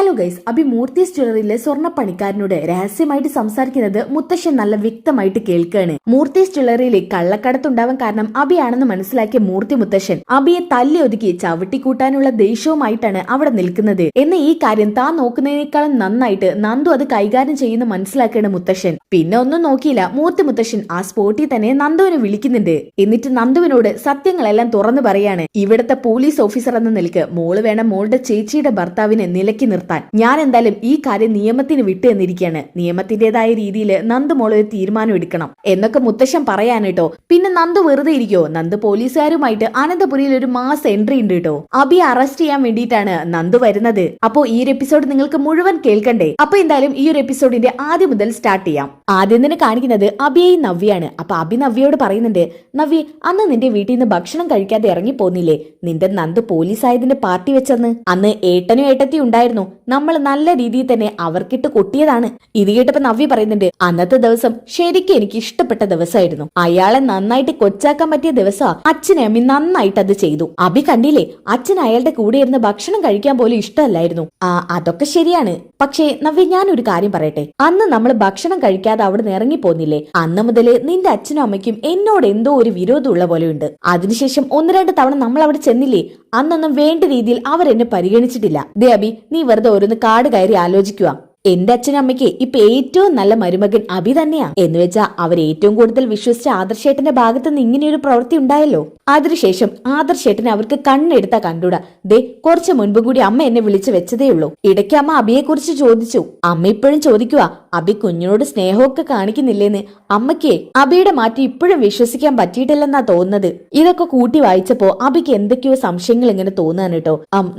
Hello guys Abhi Moorthy's ജ്വല്ലറിയിലെ സ്വർണപ്പണിക്കാരനോട് രഹസ്യമായിട്ട് സംസാരിക്കുന്നത് മുത്തശ്ശൻ നല്ല വ്യക്തമായിട്ട് കേൾക്കുകയാണ് മൂർത്തീസ് ജ്വല്ലറിയിലെ കള്ളക്കടത്തുണ്ടാവാൻ കാരണം അഭിയാണെന്ന് മനസ്സിലാക്കിയ മൂർത്തി മുത്തശ്ശൻ അഭിയെ തല്ലി ഒതുക്കി ചവിട്ടിക്കൂട്ടാനുള്ള ദേഷ്യവുമായിട്ടാണ് അവിടെ നിൽക്കുന്നത്. എന്ന ഈ കാര്യം താൻ നോക്കുന്നതിനേക്കാളും നന്നായിട്ട് നന്ദു അത് കൈകാര്യം ചെയ്യുന്ന മനസ്സിലാക്കുകയാണ് മുത്തശ്ശൻ. പിന്നെ ഒന്നും നോക്കിയില്ല മൂർത്തി മുത്തശ്ശൻ ആ സ്പോട്ടിൽ തന്നെ നന്ദുവിനെ വിളിക്കുന്നുണ്ട്. എന്നിട്ട് നന്ദുവിനോട് സത്യങ്ങളെല്ലാം തുറന്നു പറയാണ്. ഇവിടുത്തെ പോലീസ് ഓഫീസർ എന്ന നിലയ്ക്ക് മോൾ വേണം മോളുടെ ചേച്ചിയുടെ ഭർത്താവിനെ നിലയ്ക്ക് നിർത്താൻ ഞാൻ എന്തായാലും ഈ കാര്യം നിയമത്തിന് വിട്ട് എന്നിരിക്കാണ് നിയമത്തിന്റേതായ രീതിയിൽ നന്ദു മോൾ ഒരു തീരുമാനം എടുക്കണം. എന്നൊക്കെ മുത്തശ്ശൻ പറയാനേട്ടോ പിന്നെ നന്ദു വെറുതെ ഇരിക്കോ നന്ദു പോലീസുകാരുമായിട്ട് അനന്തപുരിയിൽ ഒരു മാസ് എൻട്രി ഉണ്ട് കേട്ടോ. അബി അറസ്റ്റ് ചെയ്യാൻ വേണ്ടിയിട്ടാണ് നന്ദു വരുന്നത്. അപ്പോ ഈ ഒരു എപ്പിസോഡ് നിങ്ങൾക്ക് മുഴുവൻ കേൾക്കണ്ടേ? അപ്പൊ എന്തായാലും ഈ ഒരു എപ്പിസോഡിന്റെ ആദ്യം മുതൽ സ്റ്റാർട്ട് ചെയ്യാം. ആദ്യം തന്നെ കാണിക്കുന്നത് അബിയെയും നവ്യാണ് അപ്പൊ അബി നവ്യയോട് പറയുന്നുണ്ട് നവ്യ അന്ന് നിന്റെ വീട്ടിൽ നിന്ന് ഭക്ഷണം കഴിക്കാതെ ഇറങ്ങി പോന്നില്ലേ നിന്റെ നന്ദു പോലീസായതിന്റെ പാർട്ടി വെച്ചെന്ന്. അന്ന് ഏട്ടനും ഏട്ടത്തി ഉണ്ടായിരുന്നു. നമ്മൾ നല്ല രീതിയിൽ തന്നെ അവർക്കിട്ട് കൊട്ടിയതാണ്. ഇത് കേട്ടപ്പോ നവ്യ പറയുന്നുണ്ട് അന്നത്തെ ദിവസം ശരിക്കും എനിക്ക് ഇഷ്ടപ്പെട്ട ദിവസമായിരുന്നു. അയാളെ നന്നായിട്ട് കൊച്ചാക്കാൻ പറ്റിയ ദിവസം അച്ഛനെ അമ്മി നന്നായിട്ട് അത് ചെയ്തു. അഭി കണ്ടില്ലേ അച്ഛൻ അയാളുടെ കൂടെ ഇരുന്ന് ഭക്ഷണം കഴിക്കാൻ പോലും ഇഷ്ടമല്ലായിരുന്നു. ആ അതൊക്കെ ശരിയാണ്. പക്ഷേ നവ്യ ഞാൻ ഒരു കാര്യം പറയട്ടെ. അന്ന് നമ്മൾ ഭക്ഷണം കഴിക്കാതെ അവിടെ നിന്ന് ഇറങ്ങി പോന്നില്ലേ അന്ന് മുതൽ നിന്റെ അച്ഛനും അമ്മയ്ക്കും എന്നോട് എന്തോ ഒരു വിരോധമുള്ള പോലെയുണ്ട്. അതിനുശേഷം ഒന്ന് രണ്ട് തവണ നമ്മൾ അവിടെ ചെന്നില്ലേ? അന്നൊന്നും വേണ്ട രീതിയിൽ അവർ എന്നെ പരിഗണിച്ചിട്ടില്ല. ദേ അബി നീ വെറുതെ ഓരോന്ന് കാട് കയറി ആലോചിക്കുക എന്റെ അച്ഛനമ്മയ്ക്ക് ഇപ്പൊ ഏറ്റവും നല്ല മരുമകൻ അഭി തന്നെയാ. എന്ന് വെച്ചാ അവർ ഏറ്റവും കൂടുതൽ വിശ്വസിച്ച ആദർശേട്ടന്റെ ഭാഗത്ത് നിന്ന് ഇങ്ങനെയൊരു പ്രവൃത്തി ഉണ്ടായല്ലോ? അതിനുശേഷം ആദർശേട്ടനെ അവർക്ക് കണ്ണെടുത്ത കണ്ടുടാ. ദേ കുറച്ചു മുൻപ് കൂടി അമ്മ എന്നെ വിളിച്ചു വെച്ചതേ ഉള്ളൂ. ഇടയ്ക്ക് അമ്മ അഭിയെ കുറിച്ച് ചോദിച്ചു. അമ്മ ഇപ്പോഴും ചോദിക്കുക അഭി കുഞ്ഞിനോട് സ്നേഹമൊക്കെ കാണിക്കുന്നില്ലേന്ന്? അമ്മയ്ക്ക് അഭിയുടെ മാറ്റി ഇപ്പോഴും വിശ്വസിക്കാൻ പറ്റിയിട്ടില്ലെന്നാ തോന്നുന്നത്. ഇതൊക്കെ കൂട്ടി വായിച്ചപ്പോ അഭിക്ക് എന്തൊക്കെയോ സംശയങ്ങൾ ഇങ്ങനെ തോന്നാൻ കേട്ടോ.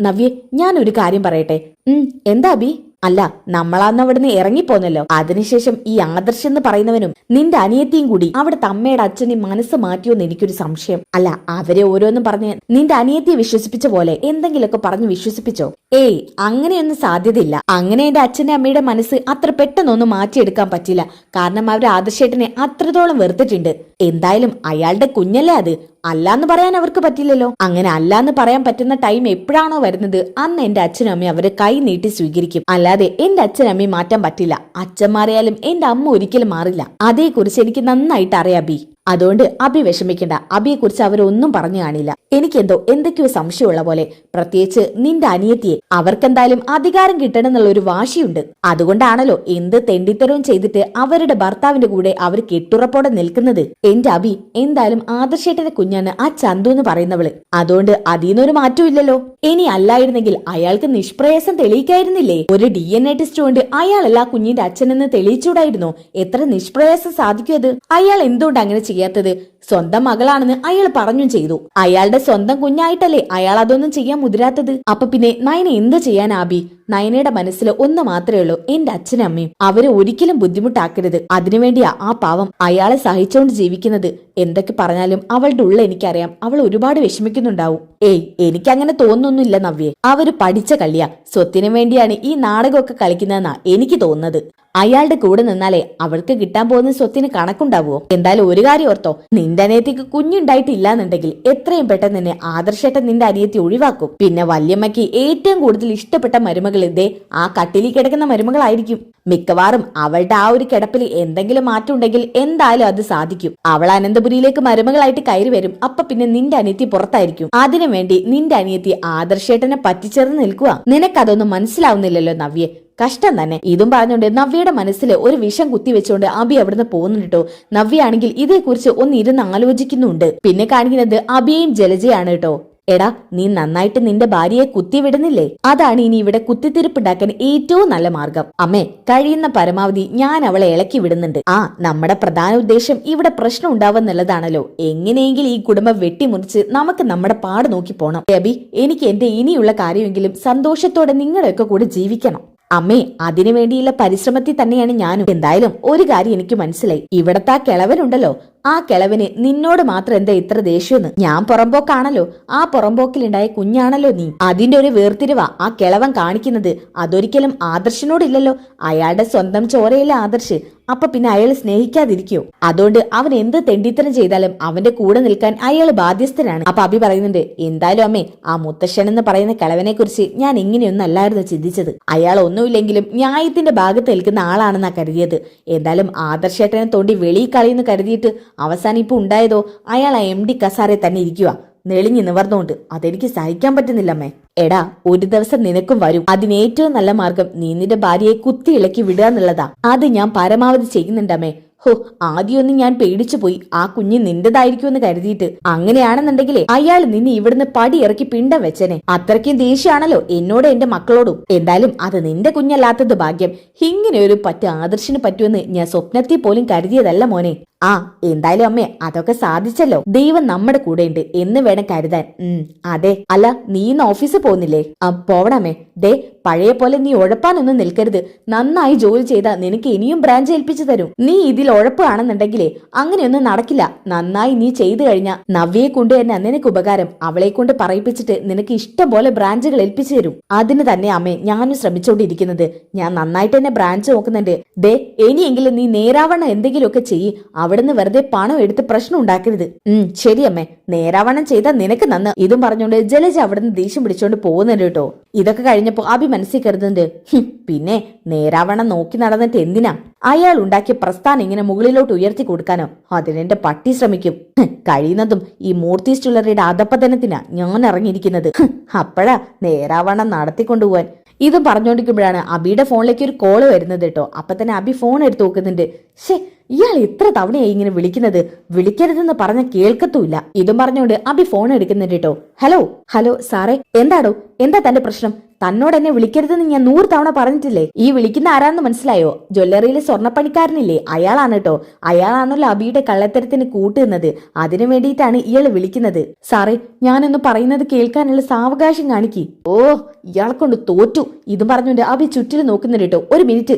നവ്യെ ഞാൻ ഒരു കാര്യം പറയട്ടെ. ഉം എന്താ അഭി? അല്ല നമ്മളാന്ന് അവിടുന്ന് ഇറങ്ങിപ്പോന്നല്ലോ. അതിനുശേഷം ഈ ആദർശ് എന്ന് പറയുന്നവനും നിന്റെ അനിയത്തിയും കൂടി അവിടുത്തെ അമ്മയുടെ അച്ഛനെ മനസ്സ് മാറ്റിയോന്ന് എനിക്കൊരു സംശയം. അല്ല അവരെ ഓരോന്നും പറഞ്ഞ് നിന്റെ അനിയത്തിയെ വിശ്വസിപ്പിച്ച പോലെ എന്തെങ്കിലുമൊക്കെ പറഞ്ഞ് വിശ്വസിപ്പിച്ചോ? ഏയ് അങ്ങനെയൊന്നും സാധ്യതയില്ല. അങ്ങനെ എന്റെ അച്ഛന്റെ അമ്മയുടെ മനസ്സ് അത്ര പെട്ടെന്നൊന്നും മാറ്റിയെടുക്കാൻ പറ്റില്ല. കാരണം അവർ ആദർശേട്ടനെ അത്രത്തോളം വെറുത്തിട്ടുണ്ട്. എന്തായാലും അയാളുടെ കുഞ്ഞല്ലേ അത്. അല്ലാന്ന് പറയാൻ അവർക്ക് പറ്റില്ലല്ലോ. അങ്ങനെ അല്ലാന്ന് പറയാൻ പറ്റുന്ന ടൈം എപ്പോഴാണോ വരുന്നത് അന്ന് എന്റെ അച്ഛനും അമ്മയും അവരെ കൈ നീട്ടി സ്വീകരിക്കും. അല്ലാതെ എന്റെ അച്ഛനും അമ്മയും മാറ്റാൻ പറ്റില്ല. അച്ഛൻ മാറിയാലും എന്റെ അമ്മ ഒരിക്കലും മാറില്ല. അതേക്കുറിച്ച് എനിക്ക് നന്നായിട്ട് അറിയാം ബി അതുകൊണ്ട് അഭി വിഷമിക്കണ്ട. അഭിയെ കുറിച്ച് അവരൊന്നും പറഞ്ഞു കാണില്ല. എനിക്കെന്തോ എന്തൊക്കെയോ സംശയമുള്ള പോലെ. പ്രത്യേകിച്ച് നിന്റെ അനിയത്തിയെ. അവർക്കെന്തായാലും അധികാരം കിട്ടണം എന്നുള്ള ഒരു വാശിയുണ്ട്. അതുകൊണ്ടാണല്ലോ എന്ത് തെണ്ടിത്തരവും ചെയ്തിട്ട് അവരുടെ ഭർത്താവിന്റെ കൂടെ അവർ കെട്ടുറപ്പോടെ നിൽക്കുന്നത്. എന്റെ അഭി എന്തായാലും ആദർശേട്ടന്റെ കുഞ്ഞാണ് ആ ചന്തു എന്ന് പറയുന്നവൾ. അതുകൊണ്ട് അതിന്നൊരു മാറ്റവും ഇല്ലല്ലോ. ഇനി അല്ലായിരുന്നെങ്കിൽ അയാൾക്ക് നിഷ്പ്രയാസം തെളിയിക്കായിരുന്നില്ലേ? ഒരു ഡി എൻ എ ടെസ്റ്റ് കൊണ്ട് അയാളല്ല കുഞ്ഞിന്റെ അച്ഛനെന്ന് തെളിയിച്ചൂടായിരുന്നോ? എത്ര നിഷ്പ്രയാസം സാധിക്കും അത്? അയാൾ എന്തുകൊണ്ട് അങ്ങനെ ஏற்றுது സ്വന്തം മകളാണെന്ന് അയാൾ പറഞ്ഞു ചെയ്തു. അയാളുടെ സ്വന്തം കുഞ്ഞായിട്ടല്ലേ അയാൾ അതൊന്നും ചെയ്യാൻ മുതിരാത്തത്? അപ്പൊ പിന്നെ നയന എന്ത് ചെയ്യാൻ ആബി? നയനയുടെ മനസ്സിൽ ഒന്ന് മാത്രമേ ഉള്ളൂ എന്റെ അച്ഛനും അമ്മയും. അവരെ ഒരിക്കലും ബുദ്ധിമുട്ടാക്കരുത്. അതിനുവേണ്ടിയാ ആ പാവം അയാളെ സഹിച്ചുകൊണ്ട് ജീവിക്കുന്നത്. എന്തൊക്കെ പറഞ്ഞാലും അവളുടെ ഉള്ള എനിക്കറിയാം. അവൾ ഒരുപാട് വിഷമിക്കുന്നുണ്ടാവും. ഏയ് എനിക്കങ്ങനെ തോന്നുന്നില്ല നവ്യെ. അവർ പഠിച്ച കളിയാ സ്വത്തിനു വേണ്ടിയാണ് ഈ നാടകമൊക്കെ കളിക്കുന്നതെന്നാ എനിക്ക് തോന്നുന്നത്. അയാളുടെ കൂടെ നിന്നാലേ അവൾക്ക് കിട്ടാൻ പോകുന്ന സ്വത്തിന് കണക്കുണ്ടാവുമോ എന്തായാലും ഒരു കാര്യം ഓർത്തോ. നിന്റെ അനിയത്തിക്ക് കുഞ്ഞുണ്ടായിട്ടില്ല എന്നുണ്ടെങ്കിൽ എത്രയും പെട്ടെന്ന് തന്നെ ആദർശേട്ടൻ നിന്റെ അനിയത്തി ഒഴിവാക്കും. പിന്നെ വല്യമ്മയ്ക്ക് ഏറ്റവും കൂടുതൽ ഇഷ്ടപ്പെട്ട മരുമകൾ ഇതേ ആ കട്ടിലിൽ കിടക്കുന്ന മരുമകളായിരിക്കും. മിക്കവാറും അവളുടെ ആ ഒരു കിടപ്പിൽ എന്തെങ്കിലും മാറ്റം ഉണ്ടെങ്കിൽ എന്തായാലും അത് സാധിക്കും. അവൾ അനന്തപുരിയിലേക്ക് മരുമകളായിട്ട് കയറി വരും. അപ്പൊ പിന്നെ നിന്റെ അനിയത്തി പുറത്തായിരിക്കും. അതിനു വേണ്ടി നിന്റെ അനിയത്തി ആദർശേട്ടനെ പറ്റിച്ചേർന്ന് നിൽക്കുക നിനക്കതൊന്നും മനസ്സിലാവുന്നില്ലല്ലോ നവ്യെ. കഷ്ടം തന്നെ. ഇതും പറഞ്ഞുകൊണ്ട് നവ്യയുടെ മനസ്സിൽ ഒരു വിഷം കുത്തിവെച്ചുകൊണ്ട് അബി അവിടുന്ന് പോകുന്നുണ്ട് നവ്യയാണെങ്കിൽ ഇതേക്കുറിച്ച് ഒന്ന് ഇരുന്ന് ആലോചിക്കുന്നുണ്ട്. പിന്നെ കാണിക്കുന്നത് അബിയെയും ജലജയാണ് കേട്ടോ എടാ നീ നന്നായിട്ട് നിന്റെ ഭാര്യയെ കുത്തിവിടുന്നില്ലേ അതാണ് ഇനി ഇവിടെ കുത്തിത്തിരിപ്പുണ്ടാക്കാൻ ഏറ്റവും നല്ല മാർഗം. അമ്മേ കഴിയുന്ന പരമാവധി ഞാൻ അവളെ ഇളക്കി വിടുന്നുണ്ട്. ആ നമ്മുടെ പ്രധാന ഉദ്ദേശം ഇവിടെ പ്രശ്നം ഉണ്ടാവുന്നുള്ളതാണല്ലോ എങ്ങനെയെങ്കിലും ഈ കുടുംബം വെട്ടിമുറിച്ച് നമുക്ക് നമ്മുടെ പാട് നോക്കി പോണം. രബി എനിക്ക് എന്റെ ഇനിയുള്ള കാര്യമെങ്കിലും സന്തോഷത്തോടെ നിങ്ങളെയൊക്കെ കൂടെ ജീവിക്കണം. അമ്മേ അതിനു വേണ്ടിയുള്ള പരിശ്രമത്തിൽ തന്നെയാണ് ഞാനും. എന്തായാലും ഒരു കാര്യം എനിക്ക് മനസ്സിലായി. ഇവിടത്തെ ആ കിളവനുണ്ടല്ലോ ആ കിളവിന് നിന്നോട് മാത്രം എന്താ ഇത്ര ദേഷ്യമെന്ന്? ഞാൻ പുറമ്പോക്കാണല്ലോ ആ പുറമ്പോക്കിലുണ്ടായ കുഞ്ഞാണല്ലോ നീ. അതിന്റെ ഒരു വേർതിരിവാ ആ കിളവൻ കാണിക്കുന്നത്. അതൊരിക്കലും ആദർശനോടില്ലല്ലോ. അയാളുടെ സ്വന്തം ചോരയിലെ ആദർശ്. അപ്പൊ പിന്നെ അയാൾ സ്നേഹിക്കാതിരിക്കോ? അതുകൊണ്ട് അവൻ എന്ത് തെണ്ടിത്തരം ചെയ്താലും അവന്റെ കൂടെ നിൽക്കാൻ അയാൾ ബാധ്യസ്ഥനാണ്. അപ്പൊ അഭി പറയുന്നുണ്ട് എന്തായാലും അമ്മേ ആ മുത്തശ്ശൻ എന്ന് പറയുന്ന കിളവനെ കുറിച്ച് ഞാൻ ഇങ്ങനെയൊന്നും അല്ലായിരുന്നു ചിന്തിച്ചത്. അയാൾ ഒന്നുമില്ലെങ്കിലും ന്യായത്തിന്റെ ഭാഗത്ത് നിൽക്കുന്ന ആളാണെന്നാ കരുതിയത്. എന്തായാലും ആദർശേട്ടനെ തോണ്ടി വെളിയിൽ കളിയെന്ന് കരുതിയിട്ട് അവസാനം ഇപ്പൊ ഉണ്ടായതോ? അയാൾ ആ എം ഡി കസാരെ തന്നെ ഇരിക്കുക നെളിഞ്ഞു നിവർന്നുകൊണ്ട്. അതെനിക്ക് സഹിക്കാൻ പറ്റുന്നില്ലമ്മേ. എടാ ഒരു ദിവസം നിനക്കും വരും. അതിന് ഏറ്റവും നല്ല മാർഗം നീ നിന്റെ ഭാര്യയെ കുത്തി ഇളക്കി വിടുക എന്നുള്ളതാ. അത് ഞാൻ പരമാവധി ചെയ്യുന്നുണ്ടമ്മേ. ഹോ ആദ്യമൊന്നും ഞാൻ പേടിച്ചു പോയി. ആ കുഞ്ഞ് നിന്റേതായിരിക്കുമെന്ന് കരുതിയിട്ട്. അങ്ങനെയാണെന്നുണ്ടെങ്കിലേ അയാൾ നിന്നെ ഇവിടുന്ന് പടി ഇറക്കി പിണ്ടം വെച്ചനെ. അത്രയ്ക്കും ദേഷ്യമാണല്ലോ എന്നോട് എന്റെ മക്കളോടും. എന്തായാലും അത് നിന്റെ കുഞ്ഞല്ലാത്തത് ഭാഗ്യം. ഇങ്ങനെ ഒരു പറ്റ് ആദർശിന് പറ്റുമെന്ന് ഞാൻ സ്വപ്നത്തിൽ പോലും കരുതിയതല്ല മോനെ. ആ എന്തായാലും അമ്മേ അതൊക്കെ സാധിച്ചല്ലോ. ദൈവം നമ്മുടെ കൂടെയുണ്ട് എന്ന് വേണം കരുതാൻ. ഉം അതെ. അല്ല നീ ഇന്ന് ഓഫീസിൽ പോകുന്നില്ലേ? ആ പോവണമേ ദേ പഴയ പോലെ നീ ഉഴപ്പാനൊന്നും നിൽക്കരുത്. നന്നായി ജോലി ചെയ്താൽ നിനക്ക് ഇനിയും ബ്രാഞ്ച് ഏൽപ്പിച്ചു തരും. നീ ഇതിൽ ഉഴപ്പാണെന്നുണ്ടെങ്കിലേ അങ്ങനെയൊന്നും നടക്കില്ല. നന്നായി നീ ചെയ്തു കഴിഞ്ഞാൽ നവ്യയെ കൊണ്ട് തന്നെ നിനക്ക് ഉപകാരം. അവളെ കൊണ്ട് പറയിപ്പിച്ചിട്ട് നിനക്ക് ഇഷ്ടം പോലെ ബ്രാഞ്ചുകൾ ഏൽപ്പിച്ചു തരും. അതിന് തന്നെ അമ്മേ ഞാനും ശ്രമിച്ചുകൊണ്ടിരിക്കുന്നത് ഞാൻ നന്നായിട്ട് തന്നെ ബ്രാഞ്ച് നോക്കുന്നുണ്ട്. ദേ ഇനിയെങ്കിലും നീ നേരാവണ്ണം എന്തെങ്കിലുമൊക്കെ ചെയ്യ്. അവിടുന്ന് വെറുതെ പണം എടുത്ത് പ്രശ്നം ഉണ്ടാക്കരുത്. ഉം ശരി അമ്മേ. നേരാവണ്ണം ചെയ്താൽ നിനക്ക് നന്ന്. ഇതും പറഞ്ഞുകൊണ്ട് ജലജ അവിടുന്ന് ദേഷ്യം പിടിച്ചോണ്ട് പോകുന്നുണ്ട് കേട്ടോ. ഇതൊക്കെ കഴിഞ്ഞപ്പോ അഭി മനസ്സിൽ കരുതുന്നുണ്ട് പിന്നെ നേരാവണ്ണം നോക്കി നടന്നിട്ട് എന്തിനാ? അയാൾ ഉണ്ടാക്കിയ പ്രസ്ഥാനം ഇങ്ങനെ മുകളിലോട്ട് ഉയർത്തി കൊടുക്കാനോ? അതിനെന്റെ പട്ടി ശ്രമിക്കും. കഴിയുന്നതും ഈ മൂർത്തി ചുള്ളറിയുടെ അധപ്പതനത്തിനാ ഞാൻ ഇറങ്ങിയിരിക്കുന്നത്. അപ്പഴാ നേരാവണ്ണം നടത്തിക്കൊണ്ടുപോവാൻ ഇതും പറഞ്ഞുകൊണ്ടിരിക്കുമ്പോഴാണ് അബിയുടെ ഫോണിലേക്ക് ഒരു കോൾ വരുന്നത് കേട്ടോ. അപ്പൊ തന്നെ അബി ഫോൺ എടുത്ത് നോക്കുന്നുണ്ട്. ഷേ ഇയാൾ എത്ര തവണയായി ഇങ്ങനെ വിളിക്കുന്നത്? വിളിക്കരുതെന്ന് പറഞ്ഞ കേൾക്കത്തുമില്ല. ഇതും പറഞ്ഞുകൊണ്ട് അബി ഫോൺ എടുക്കുന്നുണ്ട് കേട്ടോ ഹലോ ഹലോ സാറേ. എന്താടോ? എന്താ തന്റെ പ്രശ്നം? തന്നോട് എന്നെ വിളിക്കരുതെന്ന് ഞാൻ നൂറ് തവണ പറഞ്ഞിട്ടില്ലേ? ഈ വിളിക്കുന്ന ആരാന്ന് മനസ്സിലായോ? ജ്വല്ലറിയിലെ സ്വർണപ്പണിക്കാരനില്ലേ? അയാളാണ് കേട്ടോ അയാളാണല്ലോ അബിയുടെ കള്ളത്തരത്തിന് കൂട്ടുന്നത്. അതിനു വേണ്ടിയിട്ടാണ് ഇയാൾ വിളിക്കുന്നത്. സാറേ ഞാനൊന്ന് പറയുന്നത് കേൾക്കാനുള്ള സാവകാശം കാണിക്കി. ഓ ഇയാളെ കൊണ്ട് തോറ്റു. ഇതും പറഞ്ഞുകൊണ്ട് അബി ചുറ്റിലും നോക്കുന്നുണ്ട് കേട്ടോ ഒരു മിനിറ്റ്.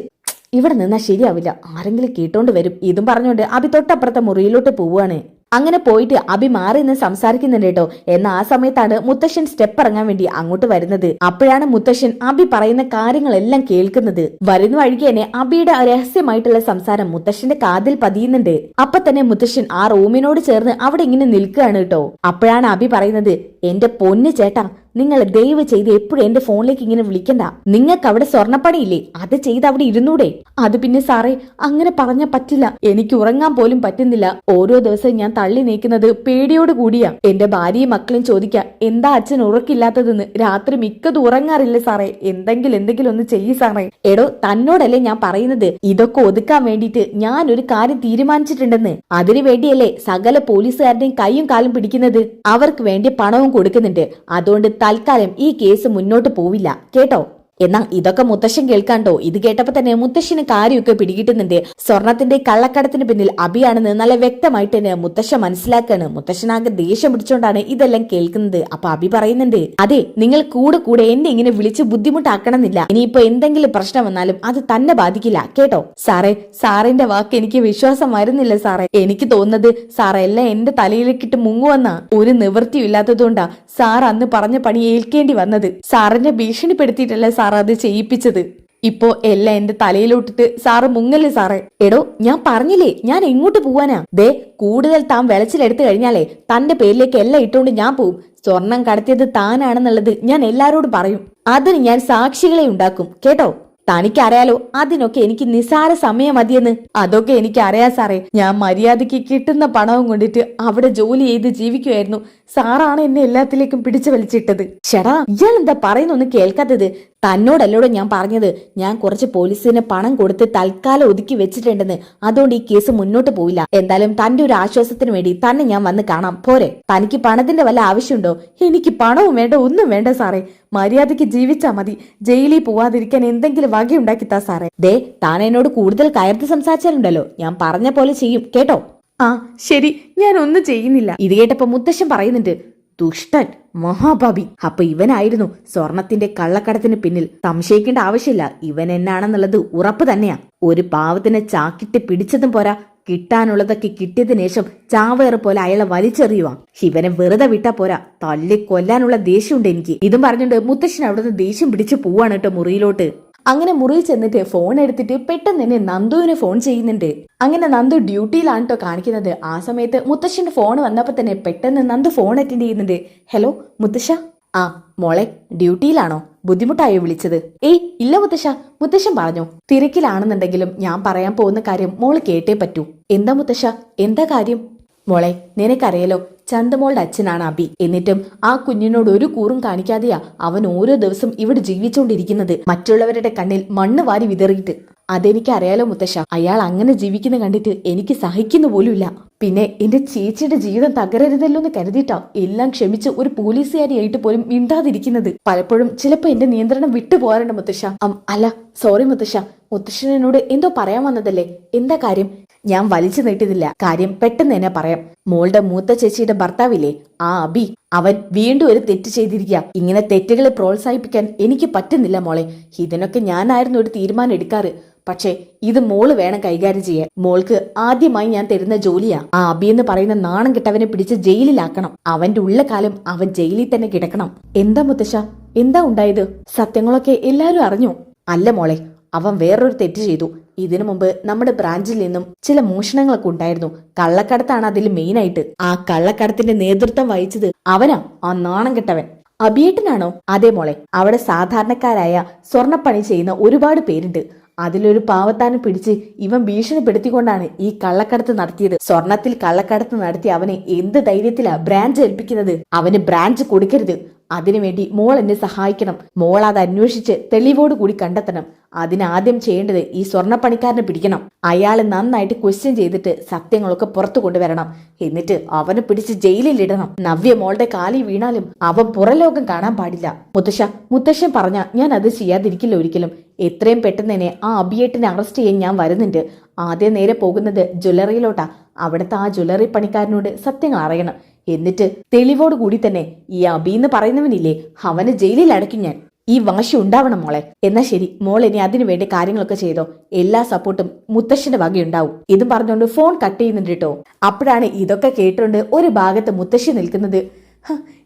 ഇവിടെ നിന്നാ ശരിയാവില്ല. ആരെങ്കിലും കേട്ടോണ്ട് വരും. ഇതും പറഞ്ഞുകൊണ്ട് അബി തൊട്ടപ്പുറത്തെ മുറിയിലോട്ട് പോവുകയാണ് അങ്ങനെ പോയിട്ട് അബി മാറി നിന്ന് സംസാരിക്കുന്നുണ്ട് കേട്ടോ. എന്ന ആ സമയത്താണ് മുത്തശ്ശൻ സ്റ്റെപ്പ് ഇറങ്ങാൻ വേണ്ടി അങ്ങോട്ട് വരുന്നത്. അപ്പോഴാണ് മുത്തശ്ശൻ അബി പറയുന്ന കാര്യങ്ങളെല്ലാം കേൾക്കുന്നത്. വരുന്ന വഴിക്ക് തന്നെ അബിയുടെ രഹസ്യമായിട്ടുള്ള സംസാരം മുത്തശ്ശന്റെ കാതിൽ പതിയുന്നുണ്ട്. അപ്പൊ തന്നെ മുത്തശ്ശൻ ആ റൂമിനോട് ചേർന്ന് അവിടെ ഇങ്ങനെ നിൽക്കുകയാണ് കേട്ടോ. അപ്പോഴാണ് അബി പറയുന്നത് എന്റെ പൊന്ന് ചേട്ടാ നിങ്ങൾ ദയവ് ചെയ്ത് എപ്പോഴും എന്റെ ഫോണിലേക്ക് ഇങ്ങനെ വിളിക്കണ്ട. നിങ്ങൾക്ക് അവിടെ സ്വർണപ്പണിയില്ലേ? അത് ചെയ്ത് അവിടെ ഇരുന്നൂടെ? അത് പിന്നെ സാറേ അങ്ങനെ പറഞ്ഞാ പറ്റില്ല. എനിക്ക് ഉറങ്ങാൻ പോലും പറ്റുന്നില്ല. ഓരോ ദിവസവും ഞാൻ തള്ളി നീക്കുന്നത് പേടിയോട് കൂടിയാ. എന്റെ ഭാര്യയും മക്കളും ചോദിക്ക എന്താ അച്ഛൻ ഉറക്കില്ലാത്തതെന്ന്? രാത്രി മിക്കതും ഉറങ്ങാറില്ല സാറേ? എന്തെങ്കിലും എന്തെങ്കിലും ഒന്ന് ചെയ്യ് സാറേ. എടോ തന്നോടല്ലേ ഞാൻ പറയുന്നത്. ഇതൊക്കെ ഒതുക്കാൻ വേണ്ടിയിട്ട് ഞാൻ ഒരു കാര്യം തീരുമാനിച്ചിട്ടുണ്ടെന്ന്. അതിനു വേണ്ടിയല്ലേ സകല പോലീസുകാരുടെയും കൈയും കാലും പിടിക്കുന്നത്? അവർക്ക് വേണ്ടി പണവും കൊടുക്കുന്നുണ്ട്. അതുകൊണ്ട് തൽക്കാലം ഈ കേസ് മുന്നോട്ട് പോവില്ല. കേട്ടോ? എന്നാ ഇതൊക്കെ മുത്തശ്ശൻ കേൾക്കാണ്ടോ? ഇത് കേട്ടപ്പോ തന്നെ മുത്തശ്ശന് കാര്യമൊക്കെ പിടികിട്ടുന്നുണ്ട്. സ്വർണത്തിന്റെ കള്ളക്കടത്തിന് പിന്നിൽ അഭിയാണെന്ന് നല്ല വ്യക്തമായിട്ട് തന്നെ മുത്തശ്ശൻ മനസ്സിലാക്കാണ്. മുത്തശ്ശനാകെ ദേഷ്യം പിടിച്ചോണ്ടാണ് ഇതെല്ലാം കേൾക്കുന്നത്. അപ്പൊ അഭി പറയുന്നുണ്ട് അതെ നിങ്ങൾ കൂടെ കൂടെ എന്നെ ഇങ്ങനെ വിളിച്ച് ബുദ്ധിമുട്ടാക്കണമെന്നില്ല. ഇനിയിപ്പോ എന്തെങ്കിലും പ്രശ്നം വന്നാലും അത് തന്നെ ബാധിക്കില്ല. കേട്ടോ? സാറേ സാറിന്റെ വാക്ക് എനിക്ക് വിശ്വാസം വരുന്നില്ല സാറേ. എനിക്ക് തോന്നുന്നത് സാറേ എല്ലാം എന്റെ തലയിലേക്കിട്ട് മുങ്ങുവെന്നാ. ഒരു നിവൃത്തിയും ഇല്ലാത്തതുകൊണ്ടാ സാർ അന്ന് പറഞ്ഞ പണി ഏൽക്കേണ്ടി വന്നത്. സാറിനെ ഭീഷണിപ്പെടുത്തിയിട്ടല്ലേ സാർ അത് ചെയ്യിപ്പിച്ചത്. ഇപ്പോ എല്ലാം എന്റെ തലയിലോട്ടിട്ട് സാറ് മുങ്ങല്ലേ സാറേ? എടോ ഞാൻ പറഞ്ഞില്ലേ ഞാൻ എങ്ങോട്ട് പോവാനാ? ദേ കൂടുതൽ താൻ വെളച്ചിലെടുത്തു കഴിഞ്ഞാലേ തന്റെ പേരിലേക്ക് എല്ലാം ഇട്ടുകൊണ്ട് ഞാൻ പോവും. സ്വർണം കടത്തിയത് താനാണെന്നുള്ളത് ഞാൻ എല്ലാരോടും പറയും. അതിന് ഞാൻ സാക്ഷികളെ ഉണ്ടാക്കും കേട്ടോ? തനിക്കറിയാലോ അതിനൊക്കെ എനിക്ക് നിസാര സമയം മതിയെന്ന്. അതൊക്കെ എനിക്ക് അറിയാം സാറേ. ഞാൻ മര്യാദയ്ക്ക് കിട്ടുന്ന പണവും കൊണ്ടിട്ട് അവിടെ ജോലി ചെയ്ത് ജീവിക്കുമായിരുന്നു സാറാണ് എന്നെ എല്ലാത്തിലേക്കും പിടിച്ചു വലിച്ചിട്ടത്. ഷടാ ഇയാൾ എന്താ പറയുന്നൊന്നും കേൾക്കാത്തത്. തന്നോടല്ലോടോ ഞാൻ പറഞ്ഞത്? ഞാൻ കുറച്ച് പോലീസിന് പണം കൊടുത്ത് തൽക്കാലം ഒതുക്കി വെച്ചിട്ടുണ്ടെന്ന്. അതുകൊണ്ട് ഈ കേസ് മുന്നോട്ട് പോയില്ല എന്തായാലും തന്റെ ഒരു ആശ്വാസത്തിന് വേണ്ടി തന്നെ ഞാൻ വന്ന് കാണാം. പോരെ. തനിക്ക് പണത്തിന്റെ വല്ല ആവശ്യമുണ്ടോ? എനിക്ക് പണവും വേണ്ട ഒന്നും വേണ്ട സാറേ. മര്യാദയ്ക്ക് ജീവിച്ചാ മതി. ജയിലിൽ പോവാതിരിക്കാൻ എന്തെങ്കിലും വകയുണ്ടാക്കിത്താ സാറേ. ദേ താൻ എന്നോട് കൂടുതൽ കയർത്ത് സംസാരിച്ചാലുണ്ടല്ലോ. ഞാൻ പറഞ്ഞ പോലെ ചെയ്യും. കേട്ടോ? ആ ശരി. ഞാൻ ഒന്നും ചെയ്യുന്നില്ല. ഇത് കേട്ടപ്പോ മുത്തശ്ശൻ പറയുന്നുണ്ട് ദുഷ്ടൻ മഹാഭാവി അപ്പൊ ഇവനായിരുന്നു സ്വർണത്തിന്റെ കള്ളക്കടത്തിന് പിന്നിൽ സംശയിക്കേണ്ട ആവശ്യമില്ല. ഇവൻ എന്നാണെന്നുള്ളത് ഉറപ്പ് തന്നെയാ. ഒരു പാവത്തിനെ ചാക്കിട്ട് പിടിച്ചതും പോരാ. കിട്ടാനുള്ളതൊക്കെ കിട്ടിയതിനു ശേഷം ചാവേറ് പോലെ അയാളെ വലിച്ചെറിയുക ഇവനെ വെറുതെ വിട്ടാ പോരാ. തല്ലി കൊല്ലാനുള്ള ദേഷ്യമുണ്ട് എനിക്ക്. ഇതും പറഞ്ഞിട്ട് മുത്തശ്ശൻ അവിടുന്ന് ദേഷ്യം പിടിച്ച് പോവാണ് കേട്ടോ മുറിയിലോട്ട്. അങ്ങനെ മുറിയിൽ ചെന്നിട്ട് ഫോൺ എടുത്തിട്ട് പെട്ടെന്ന് തന്നെ നന്ദുവിന് ഫോൺ ചെയ്യുന്നുണ്ട്. അങ്ങനെ നന്ദു ഡ്യൂട്ടിയിലാണ് കേട്ടോ കാണിക്കുന്നത്. ആ സമയത്ത് മുത്തശ്ശന്റെ ഫോൺ വന്നപ്പോ തന്നെ പെട്ടെന്ന് നന്ദു ഫോൺ അറ്റൻഡ് ചെയ്യുന്നുണ്ട്. ഹലോ മുത്തശ്ശ. ആ മോളെ ഡ്യൂട്ടിയിലാണോ ബുദ്ധിമുട്ടായോ വിളിച്ചത്? ഏയ് ഇല്ല മുത്തശ്ശ. മുത്തശ്ശൻ പറഞ്ഞു തിരക്കിലാണെന്നുണ്ടെങ്കിലും ഞാൻ പറയാൻ പോകുന്ന കാര്യം മോൾ കേട്ടേ പറ്റൂ. എന്താ മുത്തശ്ശ? എന്താ കാര്യം? മോളെ നിനക്കറിയാലോ ചന്തമോളുടെ അച്ഛനാണ് അബി. എന്നിട്ടും ആ കുഞ്ഞിനോട് ഒരു കൂറും കാണിക്കാതെയാ അവൻ ഓരോ ദിവസം ഇവിടെ ജീവിച്ചുകൊണ്ടിരിക്കുന്നത്. മറ്റുള്ളവരുടെ കണ്ണിൽ മണ്ണ് വാരി വിതറിയിട്ട്. അതെനിക്ക് അറിയാലോ മുത്തശ്ശ അയാൾ അങ്ങനെ ജീവിക്കുന്ന കണ്ടിട്ട് എനിക്ക് സഹിക്കുന്നു പോലുമില്ല. പിന്നെ എന്റെ ചേച്ചിയുടെ ജീവിതം തകരരുതല്ലോ എന്ന് കരുതിയിട്ടാ എല്ലാം ക്ഷമിച്ച് ഒരു പോലീസുകാരിയായിട്ട് പോലും മിണ്ടാതിരിക്കുന്നത്. പലപ്പോഴും ചിലപ്പോ എന്റെ നിയന്ത്രണം വിട്ടു പോകാറുണ്ട് മുത്തശ്ശ. അല്ല സോറി മുത്തശ്ശ. മുത്തശ്ശനോട് എന്തോ പറയാൻ വന്നതല്ലേ? എന്താ കാര്യം? ഞാൻ വലിച്ചു നീട്ടിയതില്ല കാര്യം പെട്ടെന്ന് തന്നെ പറയാം. മോളുടെ മൂത്ത ചേച്ചിയുടെ ഭർത്താവില്ലേ? ആ അബി. അവൻ വീണ്ടും ഒരു തെറ്റ് ചെയ്തിരിക്കുക. ഇങ്ങനെ തെറ്റുകളെ പ്രോത്സാഹിപ്പിക്കാൻ എനിക്ക് പറ്റുന്നില്ല മോളെ. ഇതിനൊക്കെ ഞാനായിരുന്നു ഒരു തീരുമാനം എടുക്കാറ്. പക്ഷേ ഇത് മോൾ വേണം കൈകാര്യം ചെയ്യാൻ. മോൾക്ക് ആദ്യമായി ഞാൻ തരുന്ന ജോലിയാ. ആ അബി എന്ന് പറയുന്ന നാണം കിട്ടവനെ പിടിച്ച് ജയിലിലാക്കണം. അവന്റെ ഉള്ള കാലം അവൻ ജയിലിൽ തന്നെ കിടക്കണം. എന്താ മുത്തശ്ശ? എന്താ ഉണ്ടായത്? സത്യങ്ങളൊക്കെ എല്ലാരും അറിഞ്ഞു? അല്ല മോളെ അവൻ വേറൊരു തെറ്റ് ചെയ്തു. ഇതിനു മുമ്പ് നമ്മുടെ ബ്രാഞ്ചിൽ നിന്നും ചില മോഷണങ്ങളൊക്കെ ഉണ്ടായിരുന്നു. കള്ളക്കടത്താണ് അതിൽ മെയിനായിട്ട് ആ കള്ളക്കടത്തിന്റെ നേതൃത്വം വഹിച്ചത് അവനാ ആ നാണം കെട്ടവൻ. അബിയേട്ടനാണോ? അതെ മോളെ അവിടെ സാധാരണക്കാരായ സ്വർണപ്പണി ചെയ്യുന്ന ഒരുപാട് പേരുണ്ട്. അതിലൊരു പാവത്താനെ പിടിച്ച് ഇവൻ ഭീഷണിപ്പെടുത്തിക്കൊണ്ടാണ് ഈ കള്ളക്കടത്ത് നടത്തിയത്. സ്വർണത്തിൽ കള്ളക്കടത്ത് നടത്തി അവനെ എന്ത് ധൈര്യത്തിലാ ബ്രാഞ്ച് ഏൽപ്പിക്കുന്നത്? അവന് ബ്രാഞ്ച് കൊടുക്കരുത്. അതിനുവേണ്ടി മോൾ എന്നെ സഹായിക്കണം. മോൾ അത് അന്വേഷിച്ച് തെളിവോട് കൂടി കണ്ടെത്തണം. അതിനാദ്യം ചെയ്യേണ്ടത് ഈ സ്വർണപ്പണിക്കാരനെ പിടിക്കണം. അയാളെ നന്നായിട്ട് ക്വസ്റ്റ്യൻ ചെയ്തിട്ട് സത്യങ്ങളൊക്കെ പുറത്തു കൊണ്ടുവരണം. എന്നിട്ട് അവനെ പിടിച്ച് ജയിലിൽ ഇടണം. നവ്യ മോളുടെ കാലി വീണാലും അവൻ പുറലോകം കാണാൻ പാടില്ല. മുത്തശ്ശ മുത്തശ്ശൻ പറഞ്ഞ ഞാൻ അത് ചെയ്യാതിരിക്കില്ല ഒരിക്കലും. എത്രയും പെട്ടെന്ന് തന്നെ ആ അബിയേട്ടിനെ അറസ്റ്റ് ചെയ്യാൻ ഞാൻ വരുന്നുണ്ട്. ആദ്യം നേരെ പോകുന്നത് ജ്വല്ലറിയിലോട്ടാ. അവിടുത്തെ ആ ജ്വല്ലറി പണിക്കാരനോട് സത്യങ്ങൾ അറിയണം. എന്നിട്ട് തെളിവോട് കൂടി തന്നെ ഈ അബി എന്ന് പറയുന്നവനില്ലേ അവന് ജയിലിൽ അടയ്ക്കും ഞാൻ. ഈ വാശി ഉണ്ടാവണം മോളെ. എന്നാ ശരി മോൾ ഇനി അതിനു വേണ്ടി കാര്യങ്ങളൊക്കെ ചെയ്തോ. എല്ലാ സപ്പോർട്ടും മുത്തശ്ശന്റെ വകയുണ്ടാവും. ഇതും പറഞ്ഞുകൊണ്ട് ഫോൺ കട്ട് ചെയ്യുന്നുണ്ട് കേട്ടോ. അപ്പോഴാണ് ഇതൊക്കെ കേട്ടുകൊണ്ട് ഒരു ഭാഗത്ത് മുത്തശ്ശി നിൽക്കുന്നത്.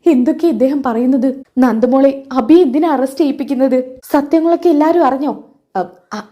എന്തൊക്കെ ഇദ്ദേഹം പറയുന്നത്? നന്ദമോളെ അബി എന്തിനാ അറസ്റ്റ് ചെയ്യിപ്പിക്കുന്നത്? സത്യങ്ങളൊക്കെ എല്ലാരും അറിഞ്ഞോ?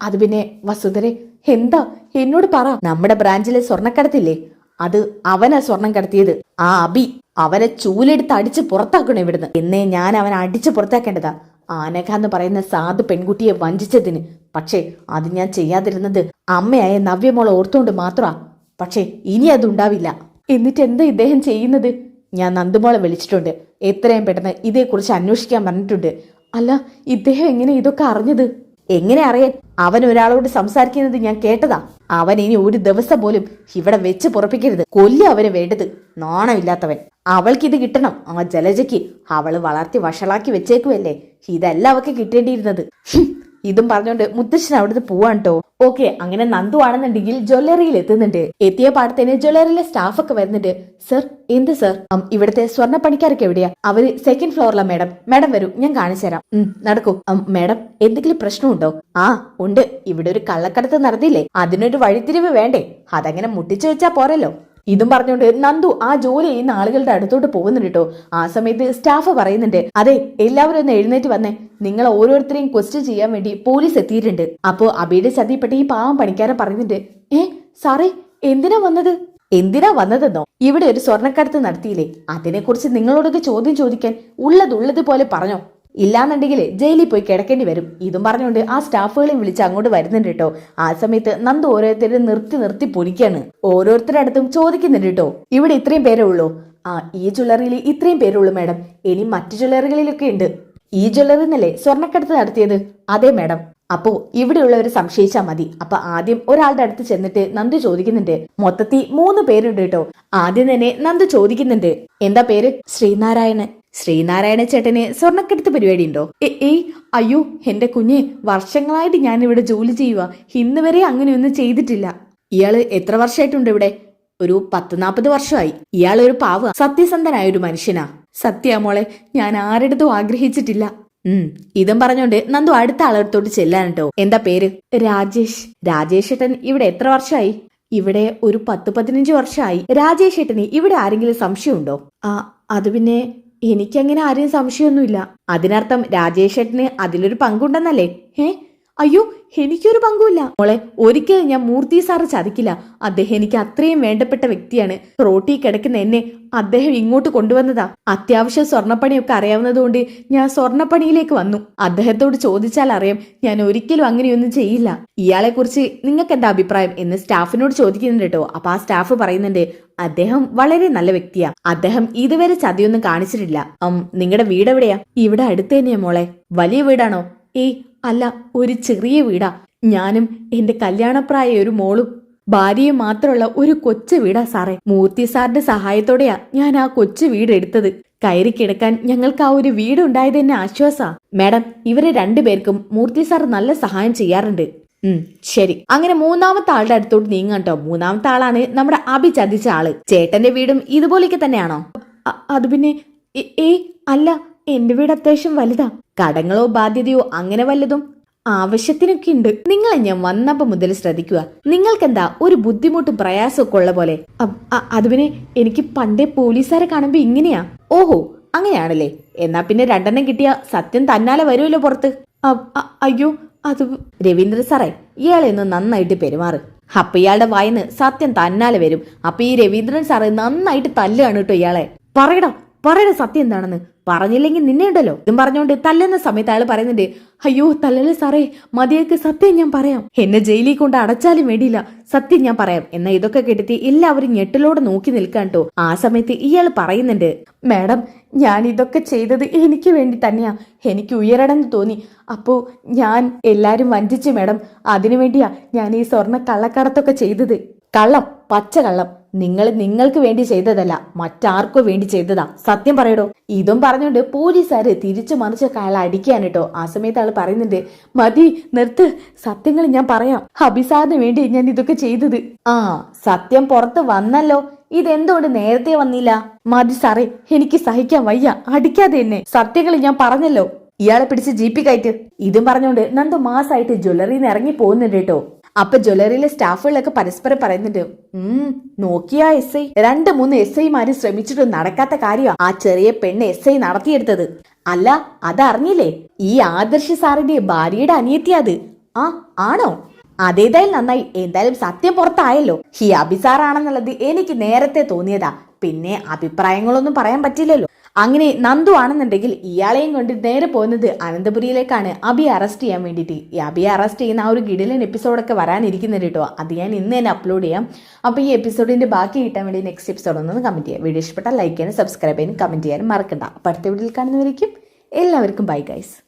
അത് പിന്നെ വസുധരെ എന്താ? എന്നോട് പറ. നമ്മുടെ ബ്രാഞ്ചിലെ സ്വർണക്കടത്തില്ലേ? അത് അവനെ സ്വർണം കടത്തിയത്. ആ അബി അവനെ ചൂലെടുത്ത് അടിച്ച് പുറത്താക്കണം ഇവിടുന്ന്? എന്നേ ഞാൻ അവനെ അടിച്ച് പുറത്താക്കേണ്ടതാ. ആനക എന്ന് പറയുന്ന സാധു പെൺകുട്ടിയെ വഞ്ചിച്ചതിന്. പക്ഷേ അത് ഞാൻ ചെയ്യാതിരുന്നത് അമ്മയായ നവ്യമോളെ ഓർത്തുകൊണ്ട് മാത്രമാ. പക്ഷേ ഇനി അതുണ്ടാവില്ല. എന്നിട്ട് എന്താ ഇദ്ദേഹം ചെയ്യുന്നത്? ഞാൻ നന്ദുമോളെ വിളിച്ചിട്ടുണ്ട്. എത്രയും പെട്ടെന്ന് ഇതേക്കുറിച്ച് അന്വേഷിക്കാൻ പറഞ്ഞിട്ടുണ്ട്. അല്ല ഇദ്ദേഹം എങ്ങനെ ഇതൊക്കെ അറിഞ്ഞത്? എങ്ങനെ അറിയാൻ അവൻ ഒരാളോട് സംസാരിക്കുന്നത് ഞാൻ കേട്ടതാ. അവൻ ഇനി ഒരു ദിവസം പോലും ഇവിടെ വെച്ച് പുറപ്പിക്കരുത്. കൊല്ല അവന് വേണ്ടത് നാണമില്ലാത്തവൻ. അവൾക്കിത് കിട്ടണം. ആ ജലജയ്ക്ക് അവൾ വളർത്തി വഷളാക്കി വെച്ചേക്കുമല്ലേ ഇതല്ല അവക്ക് കിട്ടേണ്ടിയിരുന്നത്. ഇതും പറഞ്ഞോണ്ട് മുത്തശ്ശൻ അവിടുന്ന് പോവാൻ കേട്ടോ ഓക്കെ അങ്ങനെ നന്ദു ആണെന്നുണ്ടെങ്കിൽ ജ്വല്ലറിയിൽ എത്തുന്നുണ്ട്. എത്തിയ പാടത്തേന് ജ്വല്ലറിയിലെ സ്റ്റാഫ് ഒക്കെ വരുന്നുണ്ട്. സർ എന്ത് സർ? ഇവിടുത്തെ സ്വർണ പണിക്കാരൊക്കെ എവിടെയാ? അവർ സെക്കൻഡ് ഫ്ലോറിലാ മാഡം. മാഡം വരൂ ഞാൻ കാണിച്ചു തരാം. നടക്കൂ. മാഡം എന്തെങ്കിലും പ്രശ്നമുണ്ടോ? ആ ഉണ്ട്. ഇവിടെ ഒരു കള്ളക്കടത്ത് നടന്നില്ലേ? അതിനൊരു വഴിത്തിരിവ് വേണ്ടേ? അതങ്ങനെ മുട്ടിച്ചു വെച്ചാ പോരല്ലോ. ഇതും പറഞ്ഞുകൊണ്ട് നന്ദു ആ ജോലി ചെയ്യുന്ന ആളുകളുടെ അടുത്തോട്ട് പോകുന്നുണ്ട് കേട്ടോ. ആ സമയത്ത് സ്റ്റാഫ് പറയുന്നുണ്ട് അതെ എല്ലാവരും ഒന്ന് എഴുന്നേറ്റ് വന്നേ. നിങ്ങൾ ഓരോരുത്തരെയും ക്വസ്റ്റ്യൻ ചെയ്യാൻ വേണ്ടി പോലീസ് എത്തിയിട്ടുണ്ട്. അപ്പോ അബിയുടെ ചതിപ്പെട്ട ഈ പാവം പണിക്കാരൻ പറയുന്നുണ്ട് ഏ സാറേ എന്തിനാ വന്നത്? എന്തിനാ വന്നതെന്നോ? ഇവിടെ ഒരു സ്വർണക്കടത്ത് നടത്തിയില്ലേ. അതിനെക്കുറിച്ച് നിങ്ങളോടൊക്കെ ചോദ്യം ചോദിക്കാൻ ഉള്ളതുള്ളത് ഉള്ളത് പോലെ പറഞ്ഞോ. ഇല്ലാന്നുണ്ടെങ്കിൽ ജയിലിൽ പോയി കിടക്കേണ്ടി വരും. ഇതും പറഞ്ഞുകൊണ്ട് ആ സ്റ്റാഫുകളെയും വിളിച്ച് അങ്ങോട്ട് വരുന്നുണ്ട് കേട്ടോ ആ സമയത്ത് നന്ദു ഓരോരുത്തരെ നിർത്തി നിർത്തി പൊരിക്കാണ് ഓരോരുത്തരുടെ അടുത്തും ചോദിക്കുന്നുണ്ട് കേട്ടോ ഇവിടെ ഇത്രയും പേരേ ഉള്ളൂ. ആ ഈ ജ്വല്ലറിയിൽ ഇത്രയും ഉള്ളൂ മാഡം. ഇനി മറ്റു ജ്വല്ലറികളിലൊക്കെ ഉണ്ട്. ഈ ജ്വല്ലറി എന്നല്ലേ സ്വർണക്കടത്ത് നടത്തിയത്? അതെ മാഡം. അപ്പോ ഇവിടെയുള്ളവർ സംശയിച്ചാ മതി. അപ്പൊ ആദ്യം ഒരാളുടെ അടുത്ത് ചെന്നിട്ട് നന്ദു ചോദിക്കുന്നുണ്ട്. മൊത്തത്തിൽ മൂന്ന് പേരുണ്ട് കേട്ടോ ആദ്യം തന്നെ നന്ദു ചോദിക്കുന്നുണ്ട്. എന്താ പേര്? ശ്രീനാരായണൻ. ശ്രീനാരായണ ചേട്ടന് സ്വർണക്കെടുത്ത് പരിപാടി ഉണ്ടോ ഏയ് അയ്യോ എന്റെ കുഞ്ഞെ വർഷങ്ങളായിട്ട് ഞാൻ ഇവിടെ ജോലി ചെയ്യുക ഇന്ന് വരെ അങ്ങനെയൊന്നും ചെയ്തിട്ടില്ല. ഇയാൾ എത്ര വർഷമായിട്ടുണ്ട് ഇവിടെ? ഒരു പത്ത് നാൽപ്പത് വർഷമായി. ഇയാൾ ഒരു പാവ സത്യസന്ധനായ ഒരു മനുഷ്യനാ. സത്യാ മോളെ ഞാൻ ആരുടത്തും ആഗ്രഹിച്ചിട്ടില്ല. ഉം ഇതും പറഞ്ഞോണ്ട് നന്ദു അടുത്ത ആളടുത്തോട്ട് ചെല്ലാൻ കേട്ടോ എന്താ പേര്? രാജേഷ്. രാജേഷ് ഏട്ടൻ ഇവിടെ എത്ര വർഷമായി ഇവിടെ ഒരു പത്ത് പതിനഞ്ച് വർഷമായി രാജേഷ് ഏട്ടന് ഇവിടെ ആരെങ്കിലും സംശയമുണ്ടോ? ആ അത് പിന്നെ എനിക്കങ്ങനെ ആരെയും സംശയമൊന്നുമില്ല. അതിനർത്ഥം രാജേഷ് ഏട്ടന് അതിലൊരു പങ്കുണ്ടെന്നല്ലേ? ഏ അയ്യോ എനിക്കൊരു പങ്കുമില്ല. മോളെ ഒരിക്കലും ഞാൻ മൂർത്തി സാറ് ചതിക്കില്ല. അദ്ദേഹം എനിക്ക് അത്രയും വേണ്ടപ്പെട്ട വ്യക്തിയാണ്. റോട്ടി കിടക്കുന്ന എന്നെ അദ്ദേഹം ഇങ്ങോട്ട് കൊണ്ടുവന്നതാ. അത്യാവശ്യം സ്വർണപ്പണിയൊക്കെ അറിയാവുന്നതുകൊണ്ട് ഞാൻ സ്വർണപ്പണിയിലേക്ക് വന്നു. അദ്ദേഹത്തോട് ചോദിച്ചാൽ അറിയാം ഞാൻ ഒരിക്കലും അങ്ങനെയൊന്നും ചെയ്യില്ല. ഇയാളെ കുറിച്ച് നിങ്ങൾക്ക് എന്താ അഭിപ്രായം എന്ന് സ്റ്റാഫിനോട് ചോദിക്കുന്നുണ്ട് കേട്ടോ. അപ്പൊ ആ സ്റ്റാഫ് പറയുന്നുണ്ട് അദ്ദേഹം വളരെ നല്ല വ്യക്തിയാ. അദ്ദേഹം ഇതുവരെ ചതിയൊന്നും കാണിച്ചിട്ടില്ല. നിങ്ങളുടെ വീട് എവിടെയാ ഇവിടെ അടുത്ത് തന്നെയാ മോളെ. വലിയ വീടാണോ? ഏയ് അല്ല ഒരു ചെറിയ വീടാ. ഞാനും എന്റെ കല്യാണപ്രായ ഒരു മോളും. ഭാര്യയും മാത്രമുള്ള ഒരു കൊച്ചു വീടാ സാറേ. മൂർത്തി സാറിന്റെ സഹായത്തോടെയാ ഞാൻ ആ കൊച്ചു വീട് എടുത്തത്. കയറി കിടക്കാൻ ഞങ്ങൾക്ക് ആ ഒരു വീട് ഉണ്ടായത് തന്നെ ആശ്വാസാ. മാഡം ഇവരെ രണ്ടുപേർക്കും മൂർത്തി സാർ നല്ല സഹായം ചെയ്യാറുണ്ട്. ഉം ശരി. അങ്ങനെ മൂന്നാമത്തെ ആളുടെ അടുത്തോട്ട് നീങ്ങാം കേട്ടോ മൂന്നാമത്തെ ആളാണ് നമ്മുടെ അഭി ചതിച്ച ആൾ. ചേട്ടന്റെ വീടും ഇതുപോലെയൊക്കെ തന്നെയാണോ? അത് പിന്നെ ഏ- അല്ല എന്റെ വീട് അത്യാവശ്യം വലുതാ. കടങ്ങളോ ബാധ്യതയോ അങ്ങനെ വല്ലതും ആവശ്യത്തിനൊക്കെ ഉണ്ട് നിങ്ങളെ ഞാൻ വന്നപ്പോ മുതൽ ശ്രദ്ധിക്കുക. നിങ്ങൾക്ക് എന്താ ഒരു ബുദ്ധിമുട്ടും പ്രയാസമൊക്കെ ഉള്ള പോലെ? അത് എനിക്ക് പണ്ടേ പോലീസുകാരെ കാണുമ്പോ ഇങ്ങനെയാ. ഓഹോ അങ്ങനെയാണല്ലേ. എന്നാ പിന്നെ രണ്ടെണ്ണം കിട്ടിയ സത്യം തന്നാലെ വരുമല്ലോ പുറത്ത്. അയ്യോ അത് രവീന്ദ്ര സാറേ ഇയാളെ ഒന്ന് നന്നായിട്ട് പെരുമാറ്. അപ്പൊ ഇയാളുടെ വായന്ന് സത്യം തന്നാലെ വരും. അപ്പൊ ഈ രവീന്ദ്രൻ സാറേ നന്നായിട്ട് തല്ലുകയാണ് കേട്ടോ ഇയാളെ. പറയടാ പറയടാ സത്യം എന്താണെന്ന് പറഞ്ഞില്ലെങ്കിൽ നിന്നെ ഉണ്ടല്ലോ ഇതും പറഞ്ഞുകൊണ്ട് തല്ലെന്ന സമയത്ത് അയാൾ പറയുന്നുണ്ട് അയ്യോ തല്ലല്ല സാറേ മതിയേക്ക് സത്യം ഞാൻ പറയാം. എന്നെ ജയിലിൽ കൊണ്ട് അടച്ചാലും വേണ്ടിയില്ല സത്യം ഞാൻ പറയാം. എന്നാ ഇതൊക്കെ കെടുത്തി എല്ലാവരും ഞെട്ടിലോടെ നോക്കി നിൽക്കാൻ കേട്ടോ ആ സമയത്ത് ഇയാൾ പറയുന്നുണ്ട് മാഡം ഞാൻ ഇതൊക്കെ ചെയ്തത് എനിക്ക് വേണ്ടി തന്നെയാ. എനിക്ക് ഉയരണമെന്ന് തോന്നി. അപ്പോ ഞാൻ എല്ലാരും വഞ്ചിച്ചു മാഡം. അതിനു വേണ്ടിയാ ഞാൻ ഈ സ്വർണ കള്ളക്കടത്തൊക്കെ ചെയ്തത്. കള്ളം പച്ച കള്ളം. നിങ്ങൾ നിങ്ങൾക്ക് വേണ്ടി ചെയ്തതല്ല മറ്റാർക്കോ വേണ്ടി ചെയ്തതാ. സത്യം പറയടോ. ഇതും പറഞ്ഞുകൊണ്ട് പോലീസുകാര് തിരിച്ചു മറിച്ച് അയാൾ അടിക്കാൻ കേട്ടോ ആ സമയത്ത് ആൾ പറയുന്നുണ്ട് മതി നിർത്ത്. സത്യങ്ങൾ ഞാൻ പറയാം. ഹബിസാറിന് വേണ്ടി ഞാൻ ഇതൊക്കെ ചെയ്തത്. ആ സത്യം പുറത്ത് വന്നല്ലോ. ഇതെന്തുകൊണ്ട് നേരത്തെ വന്നില്ല? മതി സാറേ എനിക്ക് സഹിക്കാൻ വയ്യ. അടിക്കാതെ എന്നെ. സത്യങ്ങൾ ഞാൻ പറഞ്ഞല്ലോ. ഇയാളെ പിടിച്ച് ജീപ്പി കയറ്റ്. ഇതും പറഞ്ഞുകൊണ്ട് നന്ദു മാസായിട്ട് ജ്വല്ലറിന്ന് ഇറങ്ങി പോകുന്നുണ്ട് കേട്ടോ അപ്പൊ ജ്വല്ലറിയിലെ സ്റ്റാഫുകളൊക്കെ പരസ്പരം പറയുന്നുണ്ട് ഉം നോക്കിയ എസ് ഐ. രണ്ട് മൂന്ന് എസ് ഐമാര് ശ്രമിച്ചിട്ട് നടക്കാത്ത കാര്യമാണ് ആ ചെറിയ പെണ്ണ് എസ് ഐ നടത്തിയെടുത്തത്. അല്ല അതറിഞ്ഞില്ലേ? ഈ ആദർശ സാറിന്റെ ഭാര്യയുടെ അനിയത്തിയാത് ആ ആണോ? അതേതായാലും നന്നായി. എന്തായാലും സത്യം പുറത്തായല്ലോ. ഹി അഭിസാറാണെന്നുള്ളത് എനിക്ക് നേരത്തെ തോന്നിയതാ. പിന്നെ അഭിപ്രായങ്ങളൊന്നും പറയാൻ പറ്റില്ലല്ലോ. അങ്ങനെ നന്ദു ആണെന്നുണ്ടെങ്കിൽ ഇയാളെയും കൊണ്ട് നേരെ പോകുന്നത് അനന്തപുരിയിലേക്കാണ്. അബി അറസ്റ്റ് ചെയ്യാൻ വേണ്ടിയിട്ട്. ഈ അബി അറസ്റ്റ് ചെയ്യുന്ന ആ ഒരു ഗിഡിലൻ എപ്പിസോഡൊക്കെ വരാനിരിക്കുന്നുണ്ട് കേട്ടോ. അത് ഞാൻ ഇന്ന് തന്നെ അപ്ലോഡ് ചെയ്യാം. അപ്പോൾ ഈ എപ്പിസോഡിന്റെ ബാക്കി കിട്ടാൻ വേണ്ടി നെക്സ്റ്റ് എപ്പിസോഡ് ഒന്ന് കമന്റ് ചെയ്യാം. വീഡിയോ ഇഷ്ടപ്പെട്ടാൽ ലൈക്ക് ചെയ്യാനും സബ്സ്ക്രൈബ് ചെയ്യാനും കമന്റ് ചെയ്യാനും മറക്കണ്ട. അടുത്ത വീഡിയോയിൽ കാണുന്നവരേക്കും എല്ലാവർക്കും ബൈ ഗൈസ്